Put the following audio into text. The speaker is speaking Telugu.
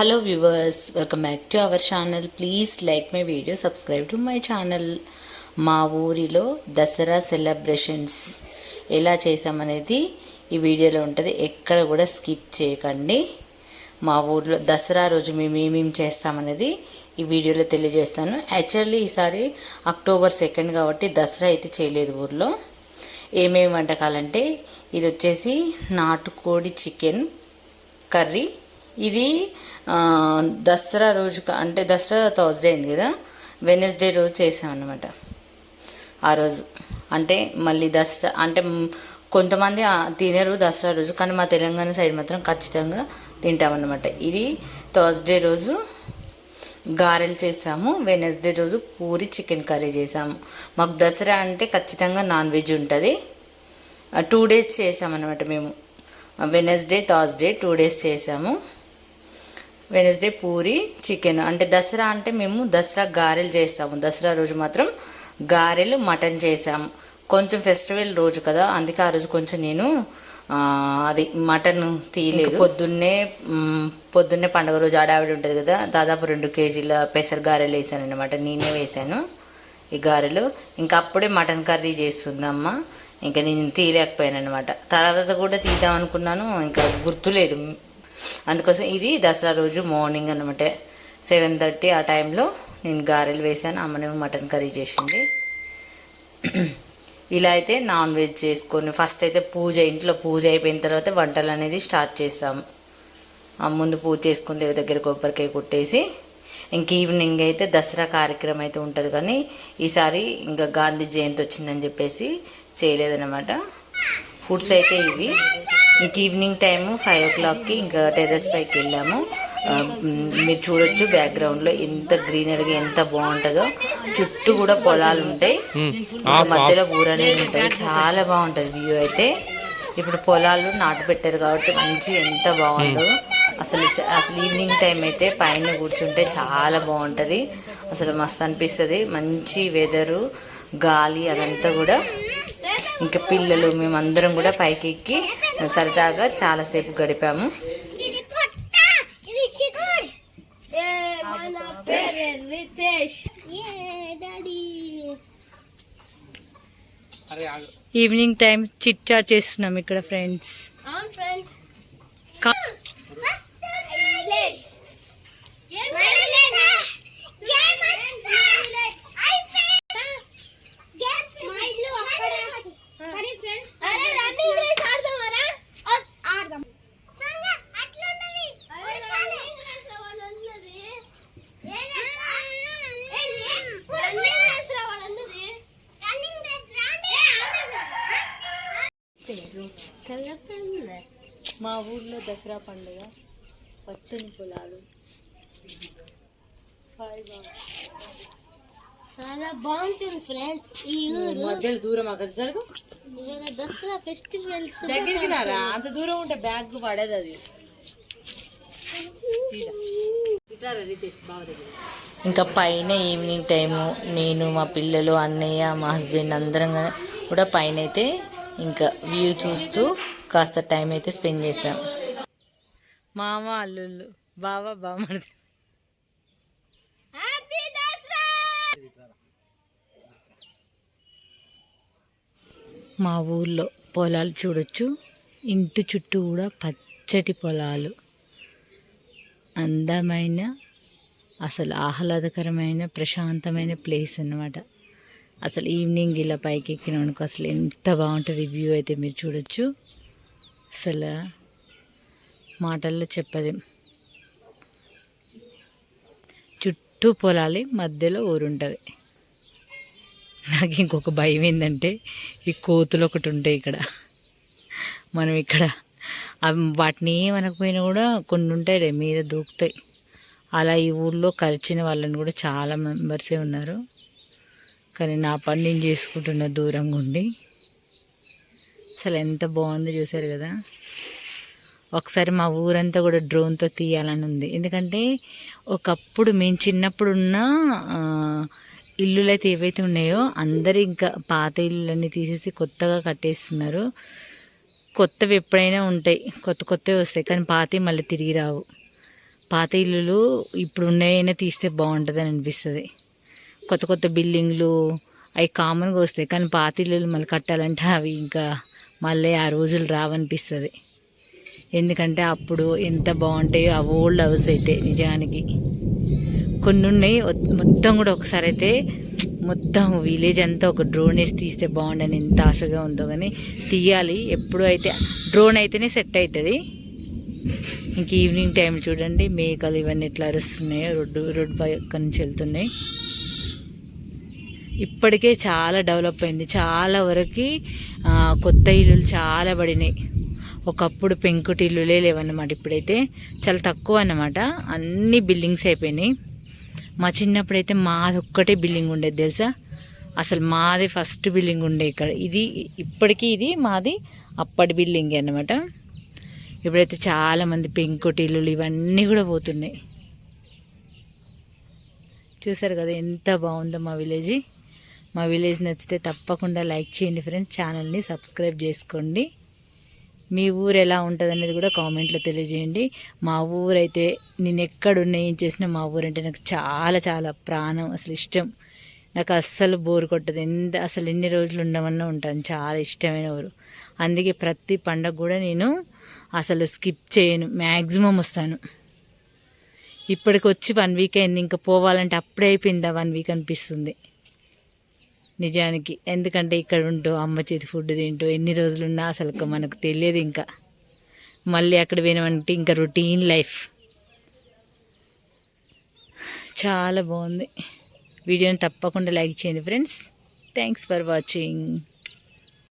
Hello viewers welcome back to our channel please like my video subscribe to my channel మా ఊరిలో దసరా సెలబ్రేషన్స్ ఎలా చేసామనేది ఈ వీడియోలో ఉంటుంది. ఎక్కడ కూడా స్కిప్ చేయకండి. మా ఊర్లో దసరా రోజు మేము ఏమేమి చేస్తామనేది ఈ వీడియోలో తెలియజేస్తాను. యాక్చువల్లీ ఈసారి అక్టోబర్ సెకండ్ కాబట్టి దసరా అయితే చేయలేదు ఊర్లో. ఏమేమి వంటకాలంటే ఇది వచ్చేసి నాటుకోడి చికెన్ కర్రీ ఇది దసరా రోజు అంటే దసరా థర్స్డే అయింది కదా వెనస్డే రోజు చేసామన్నమాట ఆ రోజు. అంటే మళ్ళీ దసరా అంటే కొంతమంది తినరు దసరా రోజు కానీ మా తెలంగాణ సైడ్ మాత్రం ఖచ్చితంగా తింటామన్నమాట. ఇది థర్స్డే రోజు గారెలు చేసాము వెనస్డే రోజు పూరి చికెన్ కర్రీ చేసాము. మాకు దసరా అంటే ఖచ్చితంగా నాన్ వెజ్ ఉంటుంది. టూ డేస్ చేసామన్నమాట మేము. వెనస్డే థర్స్డే టూ డేస్ చేసాము. Wednesday puri chicken. అంటే దసరా అంటే మేము దసరా గారెలు చేస్తాము. దసరా రోజు మాత్రం గారెలు మటన్ చేసాము. కొంచెం ఫెస్టివల్ రోజు కదా అందుకే ఆ రోజు కొంచెం నేను అది మటన్ తీయలేదు. పొద్దున్నే పొద్దున్నే పండుగ రోజు ఆడావిడ ఉంటుంది కదా దాదాపు రెండు కేజీల పెసర గారెలు వేసాను అనమాట నేనే వేసాను ఈ గారెలు. ఇంకా అప్పుడే మటన్ కర్రీ చేస్తుందమ్మ. ఇంకా నేను తీయలేకపోయాను అనమాట తర్వాత కూడా తీద్దాం అనుకున్నాను ఇంకా గుర్తులేదు. అందుకోసం ఇది దసరా రోజు మార్నింగ్ అనమాట సెవెన్ థర్టీ ఆ టైంలో నేను గారెలు వేసాను అమ్మనేమో మటన్ కర్రీ చేసింది. ఇలా అయితే నాన్ వెజ్ చేసుకొని ఫస్ట్ అయితే పూజ ఇంట్లో పూజ అయిపోయిన తర్వాత వంటలు అనేది స్టార్ట్ చేస్తాము ముందు పూజ చేసుకుని దేవుడి దగ్గర కొబ్బరికాయ కొట్టేసి ఇంక ఈవినింగ్ అయితే దసరా కార్యక్రమం అయితే ఉంటుంది కానీ ఈసారి ఇంకా గాంధీ జయంతి వచ్చిందని చెప్పేసి చేయలేదన్నమాట. ఫుడ్స్ అయితే ఇవి. ఇంక ఈవినింగ్ టైము ఫైవ్ ఓ క్లాక్కి ఇంకా టెర్రస్ పైకి వెళ్ళాము. మీరు చూడొచ్చు బ్యాక్గ్రౌండ్లో ఎంత గ్రీనరీగా ఎంత బాగుంటుందో. చుట్టూ కూడా పొలాలు ఉంటాయి. ఇంకా మధ్యలో ఊర అనేది ఉంటుంది. చాలా బాగుంటుంది వ్యూ అయితే. ఇప్పుడు పొలాలు నాటు పెట్టారు కాబట్టి మంచి ఎంత బాగుందో. అసలు అసలు ఈవినింగ్ టైం అయితే పైన కూర్చుంటే చాలా బాగుంటుంది. అసలు మస్తు అనిపిస్తుంది. మంచి వెదరు గాలి అదంతా కూడా. ఇంకా పిల్లలు మేమందరం కూడా పైకి ఎక్కి సరదాగా చాలాసేపు గడిపాము. ఈవినింగ్ టైం చిట్ చాట్ చేస్తున్నాం ఇక్కడ ఫ్రెండ్స్. మా ఊర్లో దసరా పండుగ పచ్చని పొలాలు. చాలా బాగుంటుంది ఫ్రెండ్స్ ఈ ఊరు. మధ్యలో దూరం అక్కడ జరుగు ఇవాళ దసరా ఫెస్టివల్స్ దగ్గరికి రారా? అంత దూరం ఉంటే బ్యాగ్ పడేది అది. ఇంకా పైన ఈవినింగ్ టైము నేను మా పిల్లలు అన్నయ్య మా హస్బెండ్ అందరం కూడా పైన అయితే ఇంకా వ్యూ చూస్తూ కాస్త టైం అయితే స్పెండ్ చేసాం మామ అల్లుళ్ళు బావ బామర్ది హ్యాపీ దసరా మా ఊర్లో పొలాలు చూడొచ్చు. ఇంటి చుట్టూ కూడా పచ్చటి పొలాలు. అందమైన అసలు ఆహ్లాదకరమైన ప్రశాంతమైన ప్లేస్ అన్నమాట. అసలు ఈవినింగ్ ఇలా పైకి ఎక్కినామనుకో అసలు ఎంత బాగుంటుంది వ్యూ అయితే మీరు చూడొచ్చు. అసలు మాటల్లో చెప్పలేం. చుట్టూ పొలాలి మధ్యలో ఊరుంటుంది. నాకు ఇంకొక భయం ఏంటంటే ఈ కోతులు ఒకటి ఉంటాయి ఇక్కడ. మనం ఇక్కడ అవి వాటిని ఏమనకపోయినా కూడా కొన్ని ఉంటాయి మీద దూకుతాయి. అలా ఈ ఊళ్ళో కలిసిన వాళ్ళని కూడా చాలా మెంబర్సే ఉన్నారు. కానీ నా పని నేను చేసుకుంటున్న దూరంగా ఉండి. అసలు ఎంత బాగుందో చూసారు కదా. ఒకసారి మా ఊరంతా కూడా డ్రోన్తో తీయాలని ఉంది. ఎందుకంటే ఒకప్పుడు మేము చిన్నప్పుడు ఉన్న ఇల్లులు అయితే ఏవైతే ఉన్నాయో అందరు ఇంకా పాత ఇల్లులన్నీ తీసేసి కొత్తగా కట్టేస్తున్నారు. కొత్తవి ఎప్పుడైనా ఉంటాయి. కొత్త కొత్తవి వస్తాయి. కానీ పాతవి మళ్ళీ తిరిగి రావు. పాత ఇల్లులు ఇప్పుడు ఉన్నాయైనా తీస్తే బాగుంటుందని అనిపిస్తుంది. కొత్త కొత్త బిల్డింగ్లు అవి కామన్గా వస్తాయి. కానీ పాత ఇల్లులు మళ్ళీ కట్టాలంటే అవి ఇంకా మళ్ళీ ఆ రోజులు రావనిపిస్తుంది. ఎందుకంటే అప్పుడు ఎంత బాగుంటాయో ఆ ఓల్డ్ హౌస్ అయితే నిజానికి. కొన్ని ఉన్నాయి మొత్తం కూడా ఒకసారి అయితే మొత్తం విలేజ్ అంతా ఒక డ్రోన్ వేసి తీస్తే బాగుండని ఎంత ఆశగా ఉందో కానీ తీయాలి. ఎప్పుడు అయితే డ్రోన్ అయితేనే సెట్ అవుతుంది ఇంక ఈవినింగ్ టైం చూడండి మేకలు ఇవన్నీ ఎట్లా అరుస్తున్నాయో రోడ్డు రోడ్డు పక్క నుంచి వెళ్తున్నాయి. ఇప్పటికే చాలా డెవలప్ అయింది. చాలా వరకు కొత్త ఇల్లులు చాలా పడినాయి. ఒకప్పుడు పెంకుటి ఇల్లులే లేవన్నమాట ఇప్పుడైతే. చాలా తక్కువ అన్నమాట. అన్ని బిల్డింగ్స్ అయిపోయినాయి. మా చిన్నప్పుడైతే మాది ఒక్కటే బిల్డింగ్ ఉండేది తెలుసా? అసలు మాది ఫస్ట్ బిల్డింగ్ ఉండే ఇక్కడ. ఇది ఇప్పటికీ ఇది మాది అప్పటి బిల్డింగ్ అన్నమాట. ఇప్పుడైతే చాలామంది పెంకుటి ఇల్లులు ఇవన్నీ కూడా పోతున్నాయి. చూసారు కదా ఎంత బాగుందో మా విలేజ్. మా విలేజ్ నచ్చితే తప్పకుండా లైక్ చేయండి ఫ్రెండ్స్ ఛానల్ని సబ్స్క్రైబ్ చేసుకోండి. మీ ఊరు ఎలా ఉంటుంది అనేది కూడా కామెంట్లో తెలియజేయండి. మా ఊరైతే నేను ఎక్కడున్నా ఏం చేసినా మా ఊరు అంటే నాకు చాలా చాలా ప్రాణం అసలు ఇష్టం. నాకు అస్సలు బోర్ కొట్టదు. ఎంత అసలు ఎన్ని రోజులు ఉండమన్నా ఉంటాను. చాలా ఇష్టమైన ఊరు. అందుకే ప్రతి పండగ కూడా నేను అసలు స్కిప్ చేయను. మ్యాక్సిమం వస్తాను. ఇప్పటికి వచ్చి వన్ వీక్ అయింది. ఇంకా పోవాలంటే అప్పుడే అయిపోయిందా వన్ వీక్ అనిపిస్తుంది. నిజానికి. ఎందుకంటే ఇక్కడ ఉంటూ అమ్మ చేతి ఫుడ్ తింటూ ఎన్ని రోజులున్నా అసలు మనకు తెలియదు ఇంకా. మళ్ళీ అక్కడ పోయినామంటే ఇంకా రొటీన్ లైఫ్. చాలా బాగుంది. వీడియోని తప్పకుండా లైక్ చేయండి ఫ్రెండ్స్. Thanks for watching